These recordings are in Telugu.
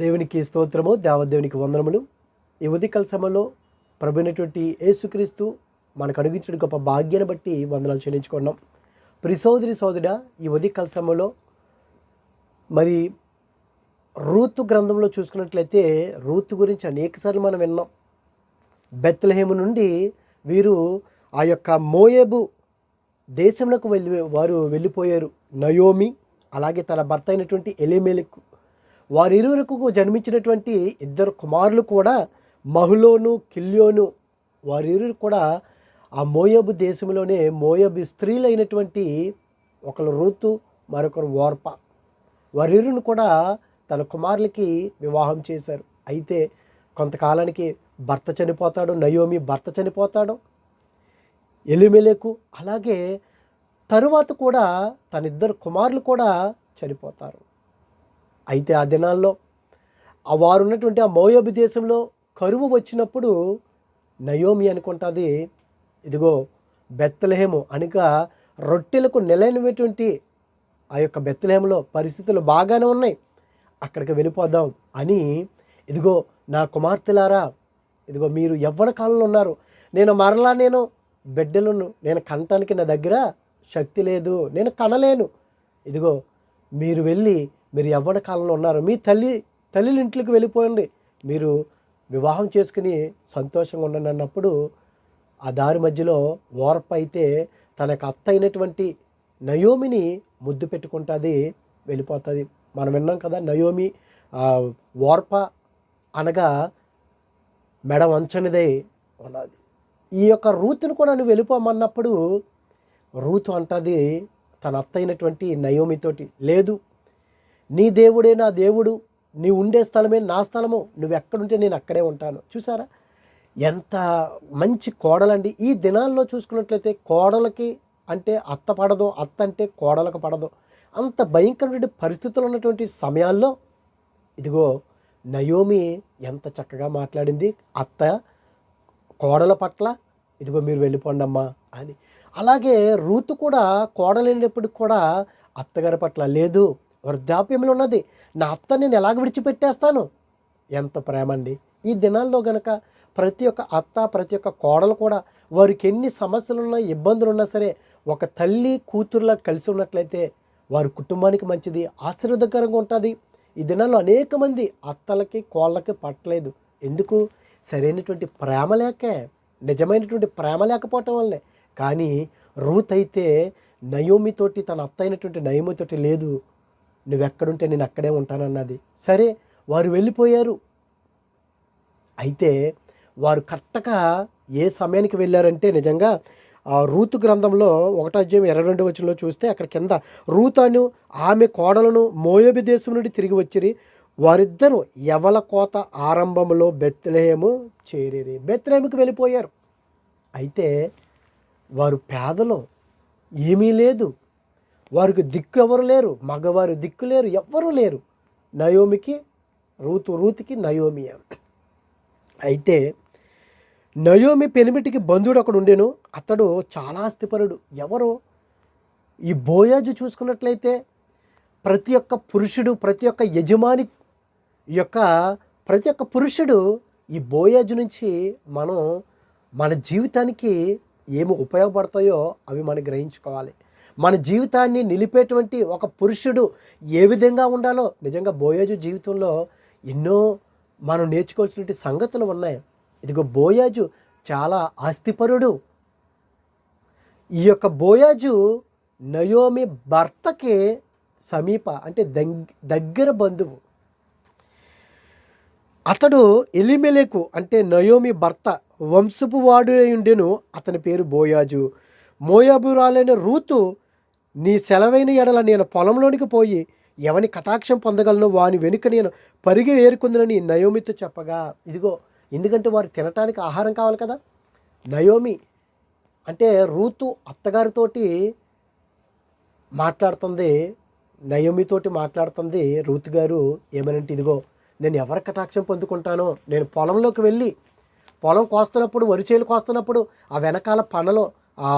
దేవునికి స్తోత్రము దేవదేవునికి వందనములు. ఈ ఉదికల సమయంలో ప్రభునటువంటి యేసుక్రీస్తు మనకు అనుగించిన గొప్ప భాగ్యాన్ని బట్టి వందనాలు చెల్లించుకున్నాం ప్రిసోదరి సోదరుడ ఈ ఉదికల సమయంలో మరి రూతు గ్రంథంలో చూసుకున్నట్లయితే రూతు గురించి అనేకసార్లు మనం విన్నాం. బెత్తలహేము నుండి వీరు ఆ యొక్క మోయేబు దేశంలోకి వెళ్ళి వారు వెళ్ళిపోయారు. నయోమి అలాగే తన భర్త అయినటువంటి ఎలిమేలకు వారిరువురకు జన్మించినటువంటి ఇద్దరు కుమారులు కూడా మహులోను కిల్యోను వారిరువురు కూడా ఆ మోయబు దేశంలోనే మోయబు స్త్రీలైనటువంటి ఒకరు రూతు మరొకరు ఓర్ప వారిరువును కూడా తన కుమారులకి వివాహం చేశారు. అయితే కొంతకాలానికి భర్త చనిపోతాడు నయోమి భర్త చనిపోతాడు ఎలిమెలకు అలాగే తరువాత కూడా తన ఇద్దరు కుమారులు కూడా చనిపోతారు. అయితే ఆ దినాల్లో ఆ వారు ఉన్నటువంటి ఆ మోయోబి దేశంలో కరువు వచ్చినప్పుడు నయోమి అనుకుంటుంది. ఇదిగో బెత్తలహేము అనగా రొట్టెలకు నిలైనటువంటి ఆ యొక్క బెత్తలహేములో పరిస్థితులు బాగానే ఉన్నాయి. అక్కడికి వెళ్ళిపోదాం అని ఇదిగో నా కుమార్తెలారా ఇదిగో మీరు యవ్వన కాలంలో ఉన్నారు. నేను మరలా నేను బిడ్డలను నేను కనటానికి నా దగ్గర శక్తి లేదు నేను కనలేను. ఇదిగో మీరు వెళ్ళి మీరు యవ్వన కాలంలో ఉన్నారు. మీ తల్లి తల్లి ఇంట్లోకి వెళ్ళిపోయండి మీరు వివాహం చేసుకుని సంతోషంగా ఉండండి అన్నప్పుడు ఆ దారి మధ్యలో ఓర్ప అయితే తనకు అత్త అయినటువంటి నయోమిని ముద్దు పెట్టుకుంటుంది వెళ్ళిపోతుంది. మనం విన్నాం కదా నయోమి ఓర్ప అనగా మెడ వంచనిదే ఉన్నది. ఈ యొక్క రూతును కూడా నువ్వు వెళ్ళిపోమన్నప్పుడు రూతు అంటది తన అత్త అయినటువంటి నయోమితోటి లేదు నీ దేవుడే నా దేవుడు నీ ఉండే స్థలమే నా స్థలము నువ్వు ఎక్కడుంటే నేను అక్కడే ఉంటాను. చూసారా ఎంత మంచి కోడలండి. ఈ దినాల్లో చూసుకున్నట్లయితే కోడలకి అంటే అత్త పడదు అత్త అంటే కోడలకు పడదు. అంత భయంకరమైన పరిస్థితులు ఉన్నటువంటి సమయాల్లో ఇదిగో నయోమి ఎంత చక్కగా మాట్లాడింది. అత్త కోడల పట్ల ఇదిగో మీరు వెళ్ళిపోండి అమ్మా అని. అలాగే రూతు కూడా కోడలైనప్పటికి కూడా అత్తగారి పట్ల లేదు. వృద్ధాప్యంలో ఉన్నది నా అత్త నేను ఎలాగ విడిచిపెట్టేస్తాను? ఎంత ప్రేమ అండి ఈ దినాల్లో గనక ప్రతి ఒక్క అత్త ప్రతి ఒక్క కోడలు కూడా వారికి ఎన్ని సమస్యలు ఉన్నా ఇబ్బందులు ఉన్నా సరే ఒక తల్లి కూతురులా కలిసి ఉన్నట్లయితే వారి కుటుంబానికి మంచిది ఆశీర్వదకరంగా ఉంటుంది. ఈ దినాల్లో అనేక మంది అత్తలకి కోళ్ళకి పట్టలేదు. ఎందుకు? సరైనటువంటి ప్రేమ లేకే నిజమైనటువంటి ప్రేమ లేకపోవటం వల్లే. కానీ రూత్ అయితే నయోమితోటి తన అత్త అయినటువంటి నయోమితోటి లేదు. నువ్వెక్కడుంటే నేను అక్కడే ఉంటానన్నది. సరే వారు వెళ్ళిపోయారు. అయితే వారు కరెక్ట్గా ఏ సమయానికి వెళ్ళారంటే నిజంగా ఆ రూతు గ్రంథంలో ఒకటో అధ్యాయం ఇరవై రెండు వచనంలో చూస్తే అక్కడ కింద రూతను ఆమె కోడలను మోయబి దేశం నుండి తిరిగి వచ్చిరి. వారిద్దరూ ఎవల కోత ఆరంభంలో బెత్లహేము చేరిరి. బెత్లహేముకి వెళ్ళిపోయారు. అయితే వారు పేదలు ఏమీ లేదు. వారికి దిక్కు ఎవరు లేరు మగవారు దిక్కు లేరు ఎవ్వరూ లేరు. నయోమికి రూతు రూతికి నయోమి అయితే నయోమి పెనిమిటికి బంధువుడు ఒకడు ఉండేను. అతడు చాలా ఆస్తిపరుడు. ఎవరు? ఈ బోయాజు చూసుకున్నట్లయితే ప్రతి ఒక్క పురుషుడు ప్రతి ఒక్క యజమాని యొక్క ప్రతి ఒక్క పురుషుడు ఈ బోయాజు నుంచి మనం మన జీవితానికి ఏమి ఉపయోగపడతాయో అవి మనం గ్రహించుకోవాలి. మన జీవితాన్ని నిలిపేటువంటి ఒక పురుషుడు ఏ విధంగా ఉండాలో నిజంగా బోయాజు జీవితంలో ఎన్నో మనం నేర్చుకోవాల్సినటువంటి సంగతులు ఉన్నాయి. ఇదిగో బోయాజు చాలా ఆస్తిపరుడు. ఈ యొక్క బోయాజు నయోమి భర్తకి సమీప అంటే దగ్- దగ్గర బంధువు. అతడు ఎలిమెలకు అంటే నయోమి భర్త వంశపు వాడు ఉండెను. అతని పేరు బోయాజు. మోయాబురాలైన రూతు నీ సెలవైన ఎడల నేను పొలంలోనికి పోయి ఎవని కటాక్షం పొందగలను వాని వెనుక నేను పరిగి ఏరుకుందని నయోమితో చెప్పగా ఇదిగో ఎందుకంటే వారు తినటానికి ఆహారం కావాలి కదా? నయోమి అంటే రూతు అత్తగారితోటి మాట్లాడుతుంది నయోమితోటి మాట్లాడుతుంది రూత్ గారు ఏమనంటే ఇదిగో నేను ఎవరి కటాక్షం పొందుకుంటానో నేను పొలంలోకి వెళ్ళి పొలం కోస్తున్నప్పుడు వరిచేలు కోస్తున్నప్పుడు ఆ వెనకాల పనలో ఆ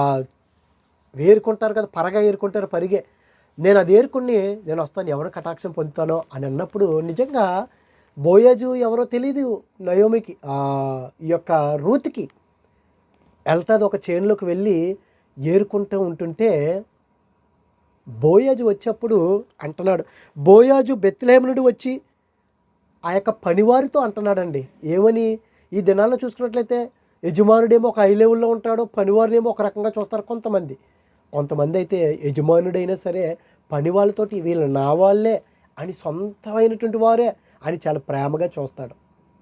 వేరుకుంటారు కదా పరగా ఏరుకుంటారు పరిగే. నేను అది ఏరుకుని నేను వస్తాను ఎవరు కటాక్షం పొందుతానో అని అన్నప్పుడు నిజంగా బోయాజు ఎవరో తెలియదు నయోమికి ఈ యొక్క రూత్కి. వెళ్తాది ఒక చేనులోకి వెళ్ళి ఏరుకుంటూ ఉంటుంటే బోయాజు వచ్చేప్పుడు అంటున్నాడు బోయాజు బెత్లహేమ నుండి వచ్చి ఆ యొక్క పనివారితో అంటున్నాడండి. ఏమని? ఈ దినాల్లో చూసుకున్నట్లయితే యజమానుడేమో ఒక హై లెవెల్లో ఉంటాడు పనివారినేమో ఒక రకంగా చూస్తారు కొంతమంది. కొంతమంది అయితే యజమానుడైనా సరే పని వాళ్ళతోటి వీళ్ళు నా వాళ్ళే అని సొంతమైనటువంటి వారే అని చాలా ప్రేమగా చూస్తాడు.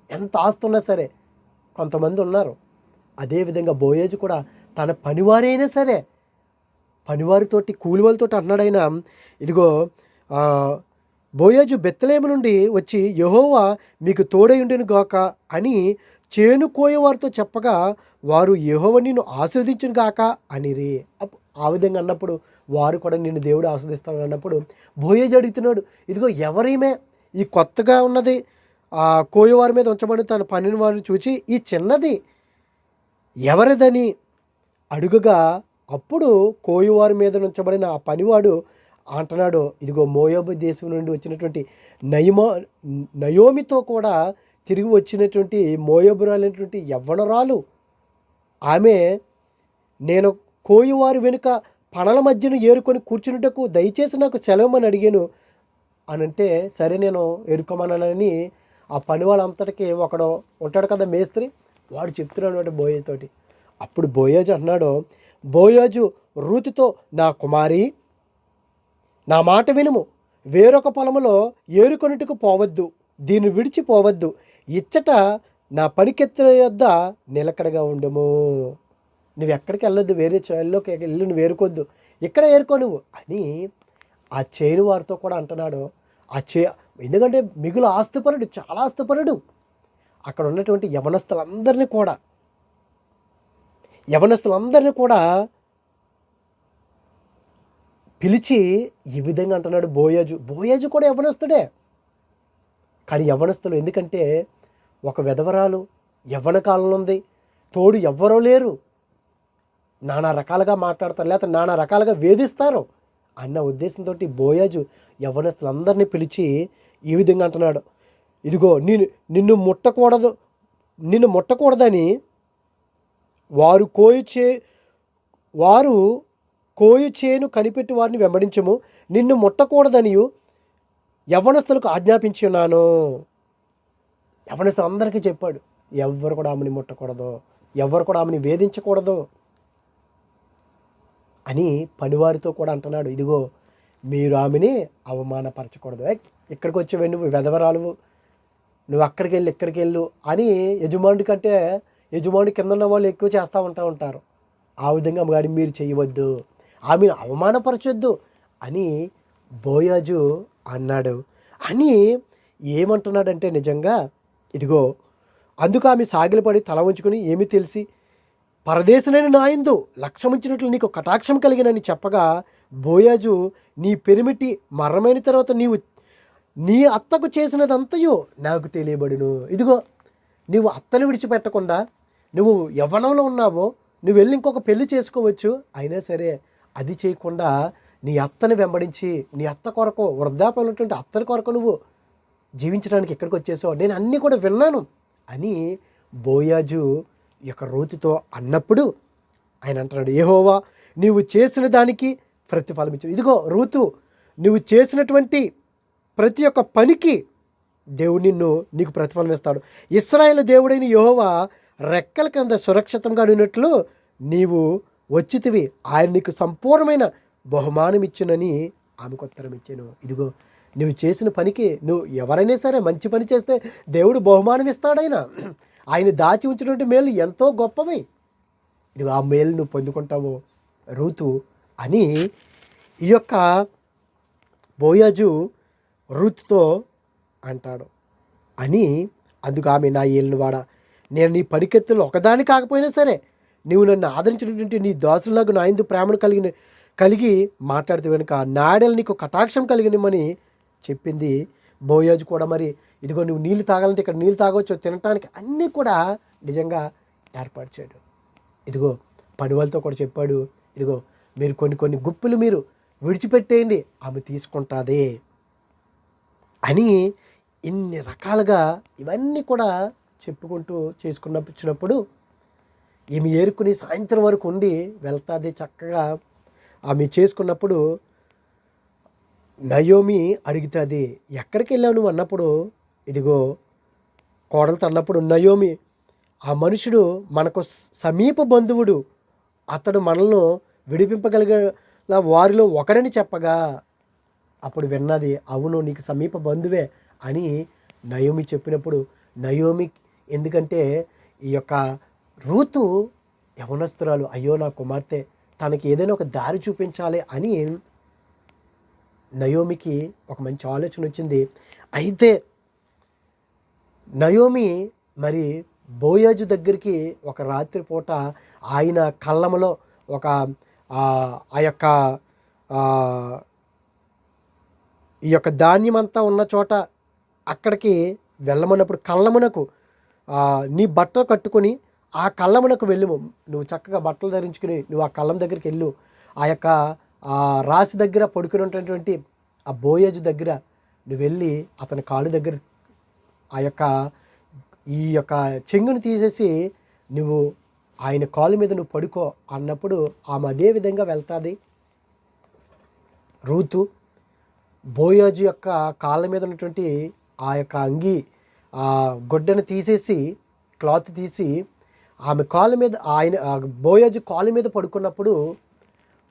ఎంత ఆస్తున్నా సరే కొంతమంది ఉన్నారు. అదేవిధంగా బోయేజ్ కూడా తన పనివారైనా సరే పనివారితోటి కూలివాళ్ళతోటి అన్నాడైనా ఇదిగో బోయేజు బెత్తలేము నుండి వచ్చి యహోవా మీకు తోడయుండెను గాక అని చేనుకోయేవారితో చెప్పగా వారు యహోవ నిన్ను ఆశీర్వదించును గాక అనిరి. అప్- ఆ విధంగా అన్నప్పుడు వారు కూడా నిన్ను దేవుడు ఆస్వాదిస్తాడు అన్నప్పుడు బోయేజ్ అడుగుతున్నాడు ఇదిగో ఎవరిమే ఈ కొత్తగా ఉన్నది ఆ కోయవారి మీద ఉంచబడి తన పనిని వారిని చూచి ఈ చిన్నది ఎవరిదని అడుగగా అప్పుడు కోయవారి మీద ఉంచబడిన ఆ పనివాడు అంటున్నాడు ఇదిగో మోయోబు దేశం నుండి వచ్చినటువంటి నయమో నయోమితో కూడా తిరిగి వచ్చినటువంటి మోయోబురాలైనటువంటి యవ్వనరాలు ఆమె నేను కోయువారి వెనుక పనల మధ్యను ఏరుకొని కూర్చున్నటకు దయచేసి నాకు సెలవమని అడిగాను. అని అంటే సరే నేను ఎరుకోమన్నానని ఆ పని వాళ్ళంతటికి ఒకడు ఉంటాడు కదా మేస్త్రి వాడు చెప్తున్నాడు అంటే బోయేతోటి. అప్పుడు బోయోజు అన్నాడు బోయోజు రూతుతో నా కుమారి నా మాట వినుము. వేరొక పొలములో ఏరుకొనుటకు పోవద్దు దీన్ని విడిచిపోవద్దు. ఇచ్చట నా పనికెత్తిన యొద్ద నిలకడగా ఉండము. నువ్వు ఎక్కడికి వెళ్ళొద్దు వేరే చైల్లోకి వెళ్ళి నువ్వు ఏరుకోవద్దు. ఇక్కడ ఏరుకో నువ్వు. అని ఆ చేయని వారితో కూడా అంటున్నాడు. ఆ చే ఎందుకంటే మిగులు ఆస్తుపరుడు చాలా ఆస్తిపరుడు. అక్కడ ఉన్నటువంటి యవనస్తులందరినీ కూడా యవనస్తులందరినీ కూడా పిలిచి ఈ విధంగా అంటున్నాడు బోయాజు. బోయాజు కూడా యవనస్తుడే. కానీ యవ్వనస్తులు ఎందుకంటే ఒక విధవరాలు యవ్వన కాలంలో ఉంది. తోడు ఎవ్వరూ లేరు. నానా రకాలుగా మాట్లాడతారు లేకపోతే నానా రకాలుగా వేధిస్తారు అన్న ఉద్దేశంతో బోయాజు యవ్వనస్తులందరినీ పిలిచి ఈ విధంగా అంటున్నాడు. ఇదిగో నేను నిన్ను ముట్టకూడదు నిన్ను ముట్టకూడదని వారు కోయి చే వారు కోయు చేను కనిపెట్టి వారిని వెంబడించము. నిన్ను ముట్టకూడదనియు యవ్వనస్తులకు ఆజ్ఞాపించి ఉన్నాను. యవ్వనస్తులు అందరికీ చెప్పాడు ఎవ్వరు కూడా ఆమెని ముట్టకూడదు ఎవ్వరు కూడా ఆమెని వేధించకూడదు. అని పనివారితో కూడా అంటున్నాడు. ఇదిగో మీరు ఆమెని అవమానపరచకూడదు. ఇక్కడికి వచ్చేవే నువ్వు వెధవరాలువు. నువ్వు అక్కడికి వెళ్ళి ఇక్కడికి వెళ్ళు అని యజమానుడి కంటే యజమానుడి కింద ఉన్న వాళ్ళు ఎక్కువ చేస్తూ ఉంటా ఉంటారు. ఆ విధంగా కానీ మీరు చేయవద్దు. ఆమెను అవమానపరచొద్దు అని బోయాజు అన్నాడు. అని ఏమంటున్నాడంటే నిజంగా ఇదిగో అందుకు ఆమె సాగిలపడి తల ఉంచుకుని ఏమి తెలిసి పరదేశనని నాయందు లక్ష్యమించినట్లు నీకు కటాక్షం కలిగినని చెప్పగా బోయాజు నీ పెరిమిటి మరణమైన తర్వాత నీవు నీ అత్తకు చేసినదంతయు నాకు తెలియబడును. ఇదిగో నువ్వు అత్తను విడిచిపెట్టకుండా నువ్వు యవ్వనంలో ఉన్నావో నువ్వు వెళ్ళి ఇంకొక పెళ్ళి చేసుకోవచ్చు. అయినా సరే అది చేయకుండా నీ అత్తని వెంబడించి నీ అత్త కొరకు వృద్ధాప్యం ఉన్నటువంటి అత్తని కొరకు నువ్వు జీవించడానికి ఎక్కడికి వచ్చేసావు నేను అన్నీ కూడా విన్నాను అని బోయాజు ఈ యొక్క రూతుతో అన్నప్పుడు ఆయన అంటున్నాడు ఏహోవా నీవు చేసిన దానికి ప్రతిఫలం ఇచ్చు ఇదిగో రూతు నువ్వు చేసినటువంటి ప్రతి ఒక్క పనికి దేవుడు నిన్ను నీకు ప్రతిఫలం ఇస్తాడు. ఇస్రాయేల్ దేవుడైన యోహోవా రెక్కల కింద సురక్షితంగా ఉన్నట్లు నీవు వచ్చితివి. ఆయన నీకు సంపూర్ణమైన బహుమానం ఇచ్చునని ఆమెకు ఉత్తరం ఇచ్చాను. ఇదిగో నువ్వు చేసిన పనికి నువ్వు ఎవరైనా సరే మంచి పని చేస్తే దేవుడు బహుమానం ఇస్తాడైనా ఆయన దాచి ఉంచినటువంటి మేలు ఎంతో గొప్పవి. ఇది ఆ మేలు నువ్వు పొందుకుంటావు రూతు అని ఈ యొక్క బోయాజు రుతుతో అంటాడు. అని అందుకు ఆమె నా ఏలినవాడ నేను నీ పనికెత్తులు ఒకదాని కాకపోయినా సరే నీవు నన్ను ఆదరించినటువంటి నీ దాసులకు నా ఇందు ప్రేమను కలిగిన కలిగి మాట్లాడితే వెనుక నాడలు నీకు కటాక్షం కలిగినమని చెప్పింది బోయోజు కూడా మరి ఇదిగో నువ్వు నీళ్ళు తాగాలంటే ఇక్కడ నీళ్ళు తాగవచ్చు తినటానికి అన్నీ కూడా నిజంగా ఏర్పాటు చేయడు ఇదిగో పనివాళ్ళతో కూడా చెప్పాడు ఇదిగో మీరు కొన్ని కొన్ని గుప్పులు మీరు విడిచిపెట్టేయండి ఆమె తీసుకుంటుంది అని ఇన్ని రకాలుగా ఇవన్నీ కూడా చెప్పుకుంటూ చేసుకున్నప్పుడు ఈమె ఏరుకుని సాయంత్రం వరకు ఉండి వెళ్తాది చక్కగా. ఆమె చేసుకున్నప్పుడు నయోమి అడుగుతుంది ఎక్కడికి వెళ్ళావు నువ్వు అన్నప్పుడు? ఇదిగో కోడలతో అన్నప్పుడు నయోమి. ఆ మనుషుడు మనకు సమీప బంధువుడు. అతడు మనల్ని విడిపింపగలిగేలా వారిలో ఒకడని చెప్పగా. అప్పుడు విన్నది అవును నీకు సమీప బంధువే అని నయోమి చెప్పినప్పుడు నయోమి ఎందుకంటే ఈ యొక్క రూతు యవనస్తురాలు. అయ్యో నా కుమార్తె తనకి ఏదైనా ఒక దారి చూపించాలి అని నయోమికి ఒక మంచి ఆలోచన వచ్చింది. అయితే నయోమి మరి బోయాజు దగ్గరికి ఒక రాత్రిపూట ఆయన కళ్ళములో ఒక ఆ యొక్క ఈ యొక్క ధాన్యం అంతా ఉన్న చోట అక్కడికి వెళ్ళమన్నప్పుడు కళ్ళమునకు నీ బట్టలు కట్టుకొని ఆ కళ్ళమునకు వెళ్ళము. నువ్వు చక్కగా బట్టలు ధరించుకుని నువ్వు ఆ కళ్ళం దగ్గరికి వెళ్ళు. ఆ యొక్క ఆ రాశి దగ్గర పడుకుని ఉన్నటువంటి ఆ బోయేజు దగ్గర నువ్వు వెళ్ళి అతని కాలు దగ్గర ఆ యొక్క ఈ యొక్క చెంగును తీసేసి నువ్వు ఆయన కాలు మీద నువ్వు పడుకో అన్నప్పుడు ఆమె అదే విధంగా వెళ్తుంది. రూతు బోయాజు యొక్క కాళ్ళ మీద ఉన్నటువంటి ఆ యొక్క అంగి ఆ గుడ్డను తీసేసి క్లాత్ తీసి ఆమె కాళ్ళ మీద ఆయన బోయోజు బోయాజు కాళ్ళ మీద పడుకున్నప్పుడు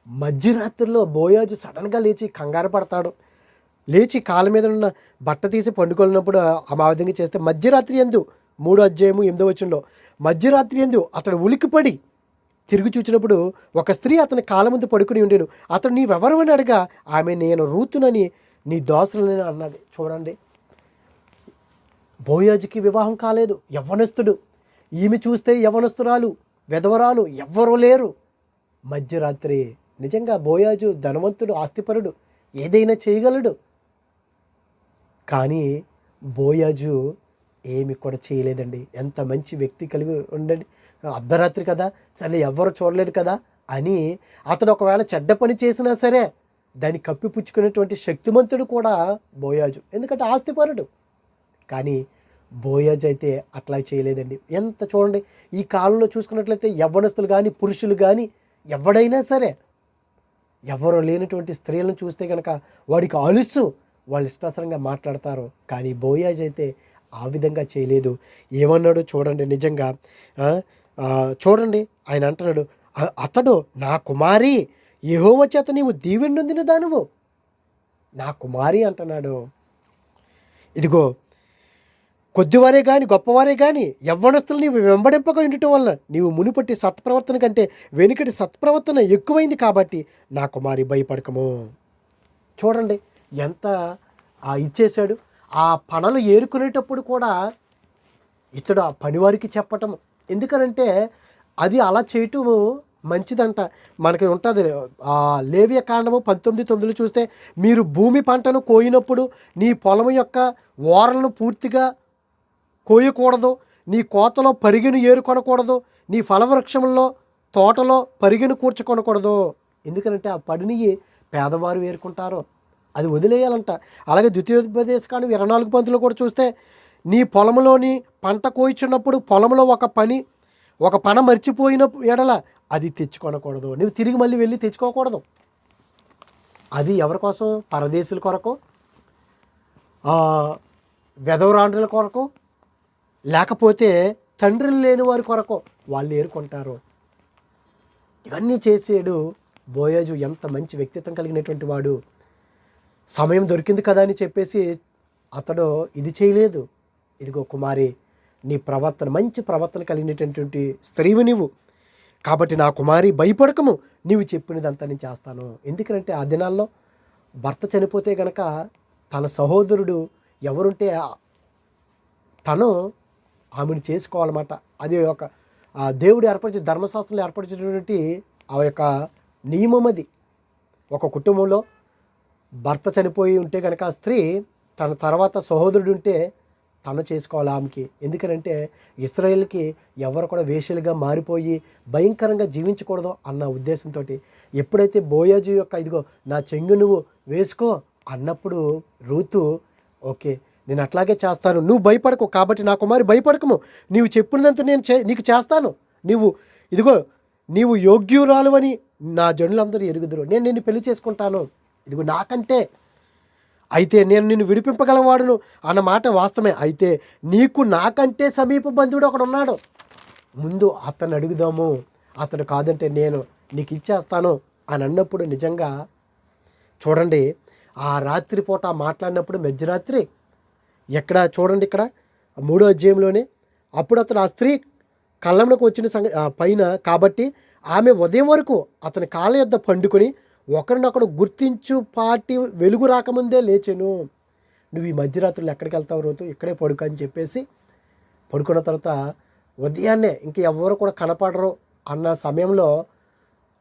మధ్యరాత్రిలో బోయాజు సడన్గా లేచి కంగారు పడతాడు. లేచి కాళ్ళ మీద ఉన్న బట్ట తీసి పండుకొలినప్పుడు ఆ విధంగా చేస్తే మధ్యరాత్రి ఎందు మూడో అధ్యాయము ఎనిమిదో వచ్చంలో మధ్యరాత్రి ఎందు అతడు ఉలికిపడి తిరిగి చూచినప్పుడు ఒక స్త్రీ అతని కాళ్ళ ముందు పడుకుని ఉండేను. అతడు నీవెవరు అని అడగా ఆమె నేను రూతునని నీ దోసలని అన్నది. చూడండి. బోయాజుకి వివాహం కాలేదు. యవ్వనస్తుడు. ఈమె చూస్తే యవ్వనస్తురాలు వెధవరాలు ఎవ్వరూ లేరు. మధ్యరాత్రి నిజంగా బోయాజు ధనవంతుడు ఆస్తిపరుడు ఏదైనా చేయగలడు. కానీ బోయాజు ఏమి కూడా చేయలేదండి. ఎంత మంచి వ్యక్తి కలిగి ఉండండి అర్ధరాత్రి కదా సరే ఎవ్వరు చూడలేదు కదా అని అతడు ఒకవేళ చెడ్డ పని చేసినా సరే దాన్ని కప్పిపుచ్చుకునేటువంటి శక్తిమంతుడు కూడా బోయాజు. ఎందుకంటే ఆస్తిపరుడు. కానీ బోయాజ్ అయితే అట్లా చేయలేదండి. ఎంత చూడండి ఈ కాలంలో చూసుకున్నట్లయితే యవ్వనస్తులు కానీ పురుషులు కానీ ఎవడైనా సరే ఎవరు లేనటువంటి స్త్రీలను చూస్తే కనుక వాడికి అలుసు వాళ్ళు ఇష్టాసరంగా మాట్లాడతారు. కానీ బోయాజ్ అయితే ఆ విధంగా చేయలేదు. ఏమన్నాడు చూడండి నిజంగా. చూడండి ఆయన అంటున్నాడు అతడు నా కుమారి యెహోవా చేత నీవు దీవెండొందిన దానువు నా కుమారి అంటున్నాడు. ఇదిగో కొద్దివారే కానీ గొప్పవారే కానీ యవ్వనస్తులు నీవు వెంబడింపక ఉండటం వలన నీవు మునుపటి సత్ప్రవర్తన కంటే వెనుకటి సత్ప్రవర్తన ఎక్కువైంది కాబట్టి నా కుమారి భయపడకము. చూడండి ఎంత ఆ ఇచ్చేశాడు. ఆ పనులు ఏరుకునేటప్పుడు కూడా ఇతడు ఆ పనివారికి చెప్పటం. ఎందుకనంటే అది అలా చేయటము మంచిదంట. మనకి ఉంటుంది ఆ లేవ్య కాండము పంతొమ్మిది తొమ్మిదిలో చూస్తే మీరు భూమి పంటను కోయినప్పుడు నీ పొలం యొక్క ఓరలను పూర్తిగా కోయకూడదు నీ కోతలో పరిగిని ఏరుకొనకూడదు నీ ఫలవృక్షంలో తోటలో పరిగిని కూర్చుకొనకూడదు ఎందుకంటే ఆ పడిని పేదవారు ఏరుకుంటారు అది వదిలేయాలంట. అలాగే ద్వితీయోపదేశ కానీ ఇరవై నాలుగు పంతులు కూడా చూస్తే నీ పొలంలోని పంట కోయిచున్నప్పుడు పొలంలో ఒక పని ఒక పన మర్చిపోయిన ఎడల అది తెచ్చుకొనకూడదు నువ్వు తిరిగి మళ్ళీ వెళ్ళి తెచ్చుకోకూడదు. అది ఎవరి కోసం? పరదేశుల కొరకు వెధవరాండ్రుల కొరకు లేకపోతే తండ్రులు లేని వారి కొరకు వాళ్ళు ఏరుకుంటారు. ఇవన్నీ చేసేడు బోయోజు ఎంత మంచి వ్యక్తిత్వం కలిగినటువంటి వాడు. సమయం దొరికింది కదా అని చెప్పేసి అతడు ఇది చేయలేదు. ఇదిగో కుమారి నీ ప్రవర్తన మంచి ప్రవర్తన కలిగినటువంటి స్త్రీవు నీవు. కాబట్టి నా కుమారి భయపడకము నీవు చెప్పినదంతా నేను చేస్తాను. ఎందుకంటే ఆ దినాల్లో భర్త చనిపోతే గనక తన సహోదరుడు ఎవరుంటే తను ఆమెను చేసుకోవాలన్నమాట. అది ఒక ఆ దేవుడు ఏర్పరిచే ధర్మశాస్త్రంలో ఏర్పరిచినటువంటి ఆ యొక్క నియమం అది. ఒక కుటుంబంలో భర్త చనిపోయి ఉంటే కనుక స్త్రీ తన తర్వాత సహోదరుడు ఉంటే తను చేసుకోవాలి ఆమెకి. ఎందుకనంటే ఇస్రాయేల్కి ఎవరు కూడా వేషలుగా మారిపోయి భయంకరంగా జీవించకూడదు అన్న ఉద్దేశంతో ఎప్పుడైతే బోయాజు యొక్క ఇదిగో నా చెంగు నువ్వు వేసుకో అన్నప్పుడు రూతు ఓకే నేను అట్లాగే చేస్తాను. నువ్వు భయపడకు. కాబట్టి నా కుమారి భయపడకము. నీవు చెప్పినంత నేను చే నీకు చేస్తాను. నీవు ఇదిగో నీవు యోగ్యురాలు అని నా జనులందరూ ఎరుగుదురు. నేను నిన్ను పెళ్ళి చేసుకుంటాను. ఇదిగో నాకంటే అయితే నేను నిన్ను విడిపింపగలవాడును అన్న మాట వాస్తవమే. అయితే నీకు నాకంటే సమీప బంధువుడు ఒకడు ఉన్నాడు ముందు అతను అడుగుదాము. అతడు కాదంటే నేను నీకు ఇచ్చేస్తాను అని అన్నప్పుడు నిజంగా చూడండి ఆ రాత్రిపూట మాట్లాడినప్పుడు మధ్యరాత్రి ఎక్కడ చూడండి ఇక్కడ మూడో అధ్యాయంలోనే అప్పుడు అతను ఆ స్త్రీ కళ్ళంలోకి వచ్చిన సంగ పైన కాబట్టి ఆమె ఉదయం వరకు అతని కాళ్ళ యొద్ద పండుకొని ఒకరినొకడు గుర్తించు పాటి వెలుగు రాకముందే లేచెను. నువ్వు ఈ మధ్యరాత్రులు ఎక్కడికి వెళ్తావు రోజు ఇక్కడే పడుకు అని చెప్పేసి పడుకున్న తర్వాత ఉదయాన్నే ఇంక ఎవరు కూడా కనపడరు అన్న సమయంలో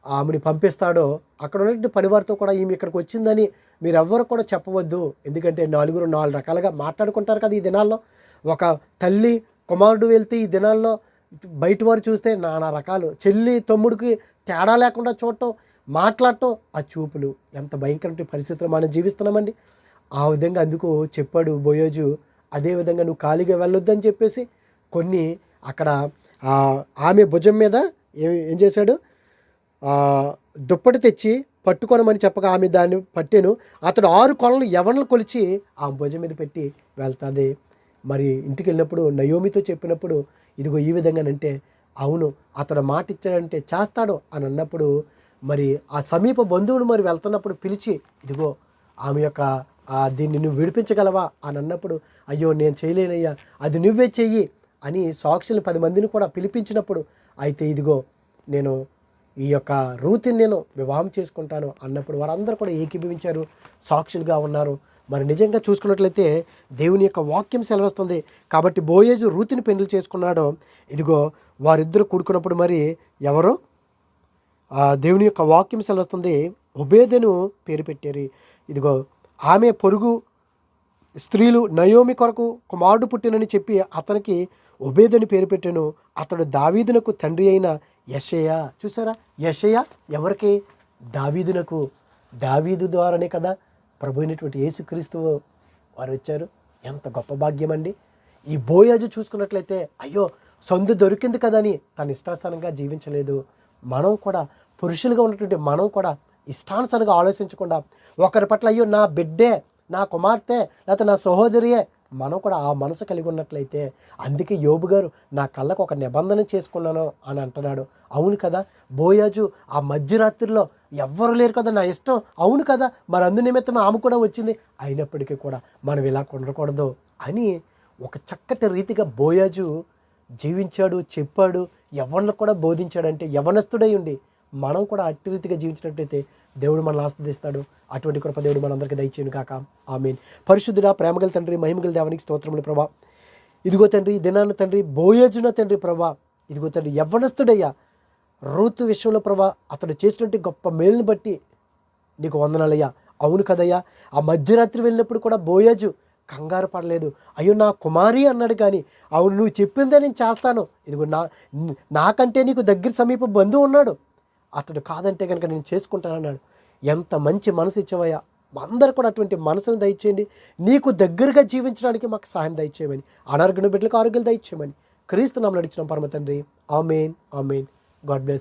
ఆమెని పంపిస్తాడో అక్కడ ఉన్నటువంటి పనివారితో కూడా ఈమె ఇక్కడికి వచ్చిందని మీరు ఎవ్వరు కూడా చెప్పవద్దు. ఎందుకంటే నలుగురు నాలుగు రకాలుగా మాట్లాడుకుంటారు కదా ఈ దినాల్లో. ఒక తల్లి కుమారుడు వెళ్తే ఈ దినాల్లో బయట వారు చూస్తే నానా రకాలు. చెల్లి తమ్ముడికి తేడా లేకుండా చూడటం మాట్లాడటం ఆ చూపులు. ఎంత భయంకరమైన పరిస్థితులు మనం జీవిస్తున్నామండి. ఆ విధంగా అందుకు చెప్పాడు బోయోజు అదేవిధంగా నువ్వు ఖాళీగా వెళ్ళొద్దని చెప్పేసి కొన్ని అక్కడ ఆ, ఆమె భుజం మీద ఏం ఏం చేశాడు? దుప్పటి తెచ్చి పట్టుకొనమని చెప్పగా ఆమె దాన్ని పట్టాను. అతడు ఆరు కొలలు ఎవరిని కొలిచి ఆ భుజం మీద పెట్టి వెళ్తుంది. మరి ఇంటికి వెళ్ళినప్పుడు నయోమితో చెప్పినప్పుడు ఇదిగో ఈ విధంగానంటే అవును అతడు మాట ఇచ్చాడంటే చేస్తాడు అని అన్నప్పుడు మరి ఆ సమీప బంధువులు మరి వెళ్తున్నప్పుడు పిలిచి ఇదిగో ఆమె యొక్క దీన్ని నువ్వు విడిపించగలవా అని అన్నప్పుడు అయ్యో నేను చేయలేనయ్యా అది నువ్వే చెయ్యి అని సాక్షులు పది మందిని కూడా పిలిపించినప్పుడు అయితే ఇదిగో నేను ఈ యొక్క రూతిని నేను వివాహం చేసుకుంటాను అన్నప్పుడు వారందరూ కూడా ఏకీభవించారు సాక్షులుగా ఉన్నారు. మరి నిజంగా చూసుకున్నట్లయితే దేవుని యొక్క వాక్యం సెలవిస్తుంది. కాబట్టి బోయేజు రూతిని పెండ్లు చేసుకున్నాడో ఇదిగో వారిద్దరు కూడుకున్నప్పుడు మరి ఎవరు? ఆ దేవుని యొక్క వాక్యం సెలవిస్తుంది ఉబేదను పేరు పెట్టారు. ఇదిగో ఆమె పొరుగు స్త్రీలు నయోమి కొరకు కుమారుడు పుట్టినని చెప్పి అతనికి ఉబేదని పేరు పెట్టాను. అతడు దావీదునకు తండ్రి అయిన యషయ. చూసారా? యషయ ఎవరికి? దావీదునకు. దావీదు ద్వారానే కదా ప్రభు అయినటువంటి యేసుక్రీస్తు వారు వచ్చారు. ఎంత గొప్ప భాగ్యం అండి. ఈ బోయాజు చూసుకున్నట్లయితే అయ్యో సొందు దొరికింది కదని తన ఇష్టానుసారంగా జీవించలేదు. మనం కూడా పురుషులుగా ఉన్నటువంటి మనం కూడా ఇష్టానుసారంగా ఆలోచించకుండా ఒకరి పట్ల అయ్యో నా బిడ్డే నా కుమార్తె లేకపోతే నా సహోదరియే మనం కూడా ఆ మనసు కలిగి ఉన్నట్లయితే అందుకే యోబు గారు నా కళ్ళకు ఒక నిబంధన చేసుకున్నాను అని అంటున్నాడు. అవును కదా బోయాజు ఆ మధ్యరాత్రిలో ఎవ్వరు లేరు కదా నా ఇష్టం. అవును కదా మరి అందు నిమిత్తం ఆమె కూడా వచ్చింది. అయినప్పటికీ కూడా మనం ఇలా ఉండకూడదు అని ఒక చక్కటి రీతిగా బోయాజు జీవించాడు చెప్పాడు. ఎవరిని కూడా బోధించాడంటే యవనస్తుడై ఉండి మనం కూడా అట్టి రీతిగా జీవించినట్టయితే దేవుడు మనల్ని ఆస్వాదిస్తాడు అటువంటి కృప దేవుడు మనందరికీ దయచేయను కాక ఆమెన్. పరిశుద్ధుడ ప్రేమగల తండ్రి మహిమగల దేవానికి స్తోత్రములు ప్రభా. ఇదిగో తండ్రి ఈ తండ్రి బోయేజున తండ్రి ప్రభా. ఇదిగో తండ్రి యవ్వనస్తుడయ్యా. రూతు విషయంలో ప్రభా అతడు చేసినట్టు గొప్ప మేలుని బట్టి నీకు వందనాలయ్యా. అవును కదయ్యా. ఆ మధ్యరాత్రి వెళ్ళినప్పుడు కూడా బోయోజు కంగారు పడలేదు. అయ్యో నా కుమారి అన్నాడు కానీ అవును నువ్వు చెప్పిందే నేను చేస్తాను. ఇదిగో నా నాకంటే నీకు దగ్గర సమీప బంధువు ఉన్నాడు. అతడు కాదంటే కనుక నేను చేసుకుంటానన్నాడు. ఎంత మంచి మనసు ఇచ్చావయ్యా. అందరు కూడా అటువంటి మనసును దయచేయండి. నీకు దగ్గరగా జీవించడానికి మాకు సహాయం దయచేయమని అనారోగ్యం బిడ్డలకు ఆరోగ్యం దయచేయమని క్రీస్తు నామలు నడిచిన పరమ తండ్రి. Amen amen. God bless